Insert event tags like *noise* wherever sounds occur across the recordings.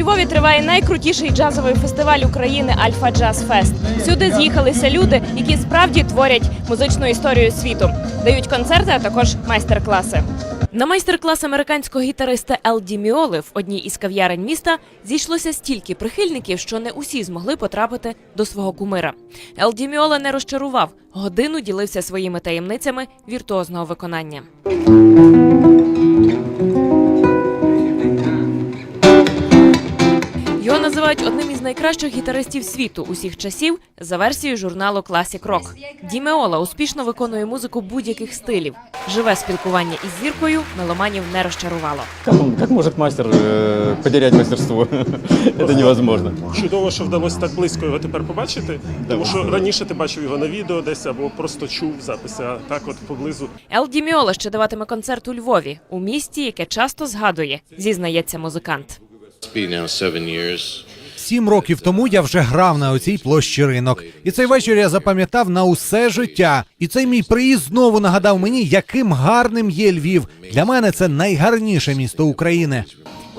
Львові триває найкрутіший джазовий фестиваль України Альфа Джаз Фест. Сюди з'їхалися люди, які справді творять музичну історію світу, дають концерти, а також майстер-класи. На майстер-клас американського гітариста Ел Міоли в одній із кав'ярень міста зійшлося стільки прихильників, що не усі змогли потрапити до свого кумира. Ел Ді не розчарував. Годину ділився своїми таємницями віртуозного виконання. Називають одним із найкращих гітаристів світу усіх часів за версією журналу Classic Rock. Дімеола успішно виконує музику будь-яких стилів. Живе спілкування із зіркою меломанів не розчарувало. Как, он- как может мастер э, потерять *laughs* невозможно. Чудово, що вдалося так близько його тепер побачити, тому що раніше ти бачив його на відео десь або просто чув записи, а так от поблизу. Ел Діміола ще даватиме концерт у Львові, у місті, яке часто згадує, зізнається музикант. It's been now seven years. Сім років тому я вже грав на оцій площі ринок, і цей вечір я запам'ятав на усе життя. І цей мій приїзд знову нагадав мені, яким гарним є Львів. Для мене це найгарніше місто України.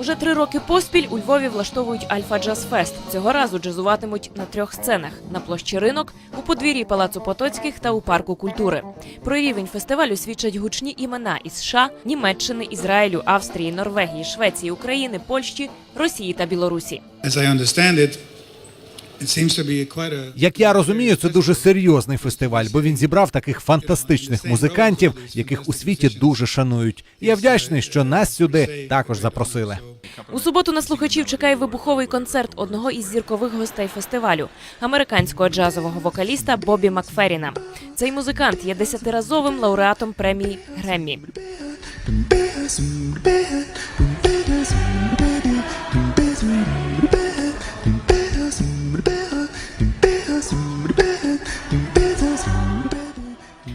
Уже три роки поспіль у Львові влаштовують Альфа Джаз Фест. Цього разу джазуватимуть на трьох сценах: на площі ринок, у подвір'ї Палацу Потоцьких та у парку культури. Про рівень фестивалю свідчать гучні імена із США, Німеччини, Ізраїлю, Австрії, Норвегії, Швеції, України, Польщі, Росії та Білорусі. Як я розумію, це дуже серйозний фестиваль, бо він зібрав таких фантастичних музикантів, яких у світі дуже шанують. І Я вдячний, що нас сюди також запросили. У суботу на слухачів чекає вибуховий концерт одного із зіркових гостей фестивалю американського джазового вокаліста Бобі Макферіна. Цей музикант є десятиразовим лауреатом премії Греммі.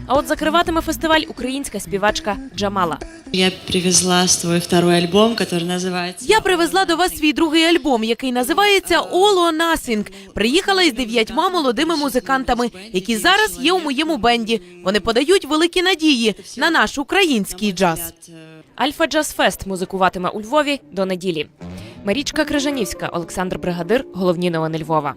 А от закриватиме фестиваль українська співачка Джамала. Я привезла свой второй альбом, который называется Я привезла до вас свій другий альбом, який називається or Nothing. Приїхала із дев'ятьма молодими музикантами, які зараз є у моєму бенді. Вони подають великі надії на наш український джаз. Альфа Джаз Фест музикуватиме у Львові до неділі. Марічка Крижанівська, Олександр Бригадир. Головні новини Львова.